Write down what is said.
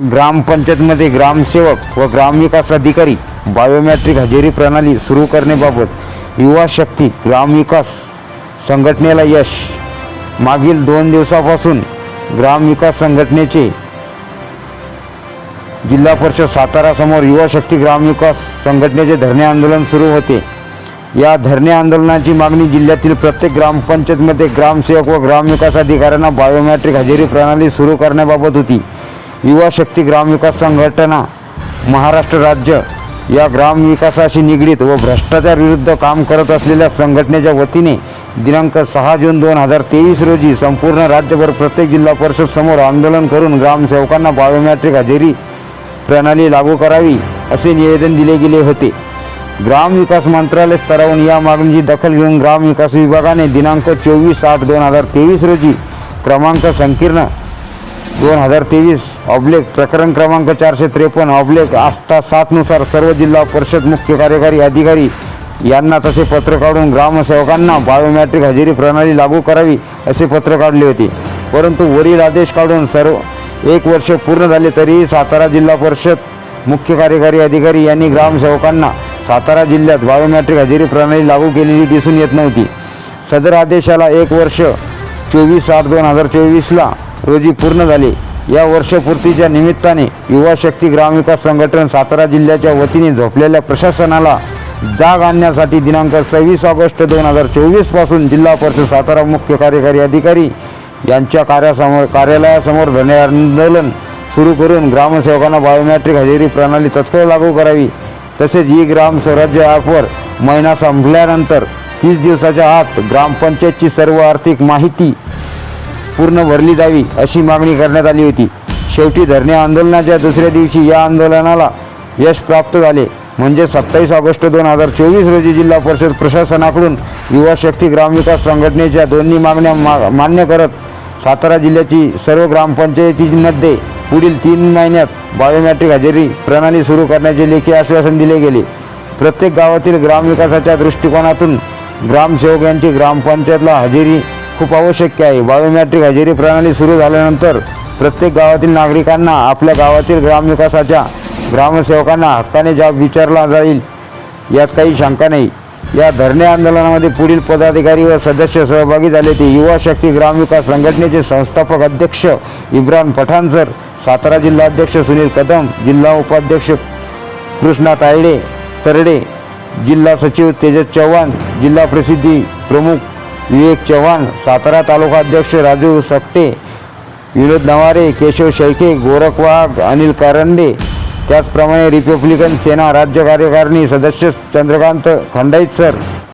ग्रामपंचायतमध्ये ग्रामसेवक व ग्रामविकास अधिकारी बायोमॅट्रिक हजेरी प्रणाली सुरू करण्याबाबत युवा शक्ती ग्रामविकास संघटनेला यश. मागील दोन दिवसापासून ग्रामविकास संघटनेचे जिल्हा परिषद सातारासमोर युवा शक्ती ग्रामविकास संघटनेचे धरणे आंदोलन सुरू होते. या धरणे आंदोलनाची मागणी जिल्ह्यातील प्रत्येक ग्रामपंचायतमध्ये ग्रामसेवक व ग्रामविकास अधिकाऱ्यांना बायोमॅट्रिक हजेरी प्रणाली सुरू करण्याबाबत होती. युवा शक्ती ग्रामविकास संघटना महाराष्ट्र राज्य या ग्रामविकासाशी निगडीत व भ्रष्टाचार विरुद्ध काम करत असलेल्या संघटनेच्या वतीने दिनांक सहा जून दोन हजार तेवीस रोजी संपूर्ण राज्यभर प्रत्येक जिल्हा परिषद समोर आंदोलन करून ग्रामसेवकांना बायोमॅट्रिक हजेरी प्रणाली लागू करावी असे निवेदन दिले गेले होते. ग्रामविकास मंत्रालय स्तरावरून या मागणीची दखल घेऊन ग्रामविकास विभागाने दिनांक चोवीस आठ दोन हजार तेवीस रोजी क्रमांक संकीर्ण दोन हजार तेवीस ऑब्लेक प्रकरण क्रमांक चारशे त्रेपन्न ऑब्लेक आस्था सातनुसार सर्व जिल्हा परिषद मुख्य कार्यकारी अधिकारी यांना तसे पत्र काढून ग्रामसेवकांना बायोमॅट्रिक हजेरी प्रणाली लागू करावी असे पत्र काढले होते. परंतु वरील आदेश काढून सर्व एक वर्ष पूर्ण झाले तरीही सातारा जिल्हा परिषद मुख्य कार्यकारी अधिकारी यांनी ग्रामसेवकांना सातारा जिल्ह्यात बायोमॅट्रिक हजेरी प्रणाली लागू केलेली दिसून येत नव्हती. सदर आदेशाला एक वर्ष चोवीस आठ दोन हजार चोवीसला रोजी पूर्ण झाले. या वर्षपूर्तीच्या निमित्ताने युवा शक्ती ग्रामविकास संघटन सातारा जिल्ह्याच्या वतीने झोपलेल्या प्रशासनाला जाग आणण्यासाठी दिनांक सव्वीस ऑगस्ट दोन हजार चोवीसपासून जिल्हा परिषद सातारा मुख्य कार्यकारी अधिकारी यांच्या कार्यासमोर कार्यालयासमोर धने आंदोलन सुरू करून ग्रामसेवकांना बायोमॅट्रिक हजेरी प्रणाली तत्काळ लागू करावी. तसेच ई ग्राम स्वराज्य ॲपवर महिना संपल्यानंतर तीस दिवसाच्या आत ग्रामपंचायतची सर्व आर्थिक माहिती पूर्ण भरली जावी अशी मागणी करण्यात आली होती. शेवटी धरणे आंदोलनाच्या दुसऱ्या दिवशी या आंदोलनाला यश प्राप्त झाले. म्हणजे सत्तावीस ऑगस्ट दोन हजार चोवीस रोजी जिल्हा परिषद प्रशासनाकडून युवा शक्ती ग्रामविकास संघटनेच्या दोन्ही मागण्या मा मान्य करत सातारा जिल्ह्याची सर्व ग्रामपंचायतींमध्ये पुढील तीन महिन्यात बायोमॅट्रिक हजेरी प्रणाली सुरू करण्याचे लेखी आश्वासन दिले गेले. प्रत्येक गावातील ग्रामविकासाच्या दृष्टिकोनातून ग्रामसेवक यांची ग्रामपंचायतला हजेरी खूप आवश्यक आहे. बायोमॅट्रिक हजेरी प्रणाली सुरू झाल्यानंतर प्रत्येक गावातील नागरिकांना आपल्या गावातील ग्रामविकासाच्या ग्रामसेवकांना हक्काने जाब विचारला जाईल यात काही शंका नाही. या धरणे आंदोलनामध्ये पुढील पदाधिकारी व सदस्य सहभागी झाले ते युवा शक्ती ग्रामविकास संघटनेचे संस्थापक अध्यक्ष इम्रान पठाण सर सातारा जिल्हा अध्यक्ष सुनील कदम जिल्हा उपाध्यक्ष कृष्णा तायडे तरडे जिल्हा सचिव तेजस चव्हाण जिल्हा प्रसिद्धी प्रमुख विवेक चव्हाण सातारा तालुका अध्यक्ष राजू सपटे विनोद नवारे केशव शेळके गोरख वाघ अनिल कारंडे त्याचप्रमाणे रिपब्लिकन सेना राज्य कार्यकारिणी सदस्य चंद्रकांत खंडाईत सर